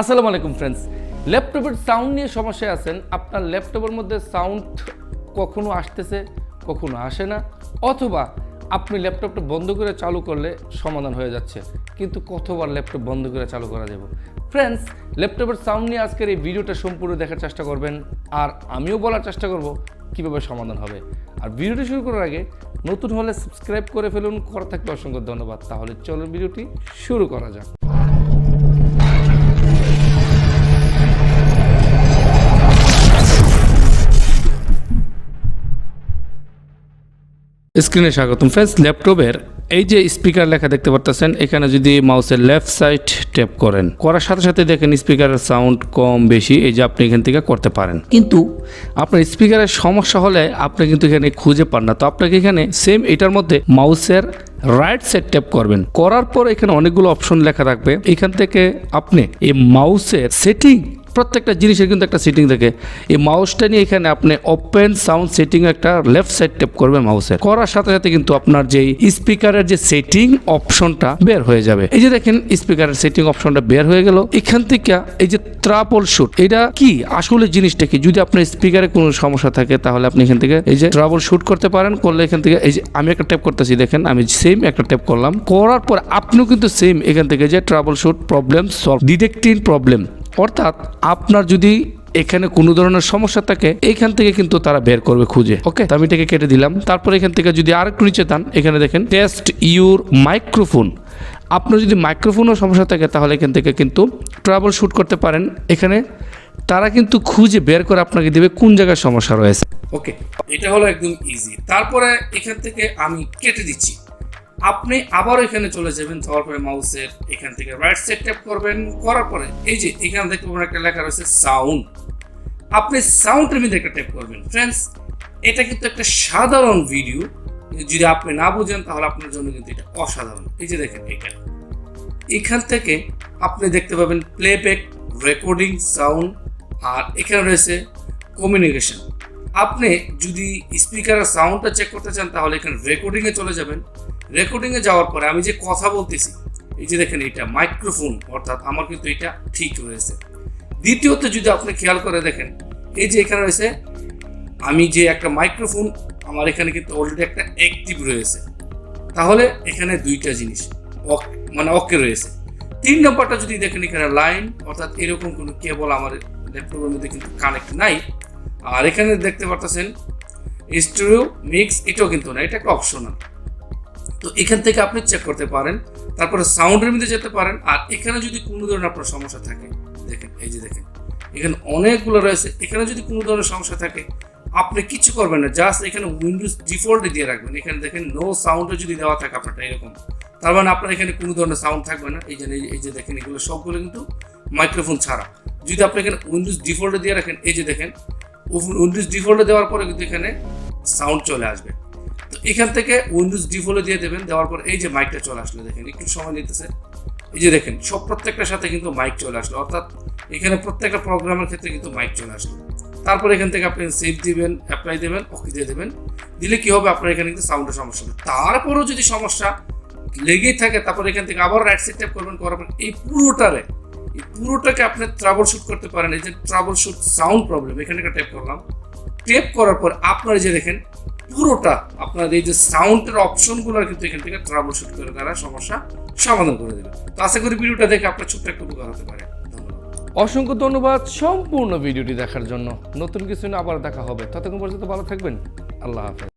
আসসালামু আলাইকুম ফ্রেন্ডস ল্যাপটপের সাউন্ড নিয়ে সমস্যায় আছেন। আপনার ল্যাপটপের মধ্যে সাউন্ড কখনো আসতেছে, কখনো আসে না, অথবা আপনি ল্যাপটপটা বন্ধ করে চালু করলে সমাধান হয়ে যাচ্ছে। কিন্তু কতবার ল্যাপটপ বন্ধ করে চালু করা যাব? ফ্রেন্ডস ল্যাপটপের সাউন্ড নিয়ে আজকের এই ভিডিওটা সম্পূর্ণ দেখার চেষ্টা করবেন। আর আমিও বলার চেষ্টা করব কীভাবে সমাধান হবে। আর ভিডিওটি শুরু করার আগে নতুন হলে সাবস্ক্রাইব করে ফেলুন। করা থাকলে অসংখ্য ধন্যবাদ। তাহলে চলুন ভিডিওটি শুরু করা যাক। স্ক্রিনে স্বাগতম ফ্রেন্ডস ল্যাপটপের এই যে স্পিকার লেখা দেখতে পারতেছেন, এখানে যদি মাউসের লেফট সাইড ট্যাপ করেন, করার সাথে সাথে দেখেন স্পিকারের সাউন্ড কম, বেশি, এই যে আপনি এখান থেকে করতে পারেন। কিন্তু আপনার স্পিকারের সমস্যা হলে আপনি কিন্তু এখানে খুঁজে পান না। তো আপনাকে এখানে সেম এটার মধ্যে মাউসের রাইট সাইড ট্যাপ করবেন। করার পর এখানে অনেকগুলো অপশন লেখা থাকবে। এখান থেকে আপনি এই মাউসের সেটিং প্রত্যেকটা জিনিসের কিন্তু একটা সেটিং থাকে। এই মাউসটা নিয়ে এখানে আপনি ওপেন সাউন্ড সেটিং একটা লেফট সাইড ট্যাপ করবেন মাউসের করার সাথে সাথে কিন্তু আপনার যে স্পিকারের যে সেটিং অপশনটা বের হয়ে যাবে। এই যে দেখেন স্পিকারের সেটিং অপশনটা বের হয়ে গেল। এখান থেকে এই যে ট্রাপল শুট এটা কি? আসলে জিনিসটা কি? যদি আপনার স্পিকারে কোনো সমস্যা থাকে, তাহলে আপনি এখান থেকে এই যে ট্রাবল শুট করতে পারেন। করলে এখান থেকে এই যে আমি একটা ট্যাপ করতেছি, দেখেন আমি সেম একটা ট্যাপ করলাম। করার পর আপনিও কিন্তু সেম এখান থেকে যে troubleshoot problem solve detecting problem অর্থাৎ আপনার যদি এখানে কোনো ধরনের সমস্যা থাকে, এইখান থেকে কিন্তু তারা বের করবে খুঁজে, ওকে? আমি এটাকে কেটে দিলাম। তারপর এখান থেকে যদি আর একটু নিচে যান এখানে দেখেন টেস্ট ইউর মাইক্রোফোন আপনার যদি মাইক্রোফোনও সমস্যা থাকে, তাহলে এখান থেকে কিন্তু ট্রাভেল শুট করতে পারেন। এখানে তারা কিন্তু খুঁজে বের করে আপনাকে দেবে কোন জায়গায় সমস্যা রয়েছে। ওকে, এটা হলো একদম ইজি তারপরে এখান থেকে আমি কেটে দিচ্ছি। আপনি আবার এখানে চলে যাবেন যাওয়ার পরে মাউসের এখান থেকে রাইট সাইড ট্যাপ করবেন, করার পরে এই যে এখানে দেখতে পাবেন একটা লেখা রয়েছে সাউন্ড আপনি সাউন্ড মধ্যে একটা ট্যাপ করবেন। ফ্রেন্ডস এটা কিন্তু একটা সাধারণ ভিডিও যদি আপনি না বুঝেন, তাহলে আপনার জন্য কিন্তু এটা অসাধারণ। এই যে দেখেন এটা। এখান থেকে আপনি দেখতে পাবেন প্লেব্যাক রেকর্ডিং সাউন্ড আর এখানে রয়েছে কমিউনিকেশন আপনি যদি স্পিকারের সাউন্ডটা চেক করতে চান, তাহলে এখানে রেকর্ডিংয়ে চলে যাবেন। রেকর্ডিংয়ে যাওয়ার পরে আমি যে কথা বলতেছি, এই যে দেখেন এটা মাইক্রোফোন অর্থাৎ আমার কিন্তু এটা ঠিক রয়েছে। দ্বিতীয়ত যদি আপনি খেয়াল করে দেখেন, এই যে এখানে রয়েছে, আমি যে একটা মাইক্রোফোন আমার এখানে কিন্তু অলরেডি একটা অ্যাক্টিভ রয়েছে। তাহলে এখানে দুইটা জিনিস মানে অকে রয়েছে। তিন নম্বরটা যদি দেখেন এখানে লাইন অর্থাৎ এরকম কোনো কেবল আমার ল্যাপটপের মধ্যে কিন্তু কানেক্ট নাই। আর এখানে দেখতে পারতেছেন স্টুডিও মিক্স এটাও কিন্তু না, এটা একটা অপশনাল তো এখান থেকে আপনি চেক করতে পারেন, তারপরে সাউন্ডের মধ্যে যেতে পারেন, আর এখানে যদি কোনো ধরনের আপনার সমস্যা থাকে, দেখেন, এই যে দেখেন, এখানে অনেকগুলো রয়েছে, এখানে যদি কোনো ধরনের সমস্যা থাকে, আপনি কিছু করবেন না জাস্ট এখানে উইন্ডোজ ডিফল্টে দিয়ে রাখবেন, এখানে দেখেন নো সাউন্ডে যদি দেওয়া থাকে আপনারটা এরকম, তার মানে আপনার এখানে কোনো ধরনের সাউন্ড থাকবে না, এই যে এই যে দেখেন, এগুলো সবগুলো কিন্তু মাইক্রোফোন ছাড়া, যদি আপনি এখানে উইন্ডোজ ডিফল্টে দিয়ে রাখেন, এই যে দেখেন উইন্ডোজ ডিফল্টে দেওয়ার পরে কিন্তু এখানে সাউন্ড চলে আসবে। এখান থেকে উইন্ডোজ ডিফল্টে দিয়ে দেবেন, দেওয়ার পর এই যে মাইকটা চলে আসলো, দেখেন, একটু সময় নিতেছে। এই যে দেখেন, সব প্রত্যেকটার সাথে কিন্তু মাইক চলে আসলো, অর্থাৎ এখানে প্রত্যেকটা প্রোগ্রামের ক্ষেত্রে কিন্তু মাইক চলে আসলো। তারপর এখান থেকে আপনি সেভ দিবেন অ্যাপ্লাই দেবেন ওকে দিয়ে দেবেন। দিলে কি হবে? আপনার এখানে কিন্তু সাউন্ডের সমস্যা হবে। তারপরেও যদি সমস্যা লেগেই থাকে, তারপর এখান থেকে আবার রাইট সাইড ট্যাপ করবেন, করার পর এই পুরোটারে, এই পুরোটাকে আপনি ট্রাবল শুট করতে পারেন। এই যে ট্রাবল শুট সাউন্ড প্রবলেম এখানে একটা ট্যাপ করলাম। ট্যাপ করার পর আপনারা যে দেখেন পুরোটা আপনার এই যে সাউন্ডের অপশনগুলোর কিন্তু এখান থেকে ট্রাবল শুট করে তারা সমস্যা সমাধান করে দেবে। তো আশা করি ভিডিওটা দেখে আপনার ছোট্ট একটা উপকার হতে পারে। অসংখ্য ধন্যবাদ সম্পূর্ণ ভিডিওটি দেখার জন্য। নতুন কিছু না আবার দেখা হবে। ততক্ষণ পর্যন্ত ভালো থাকবেন। আল্লাহ হাফেজ।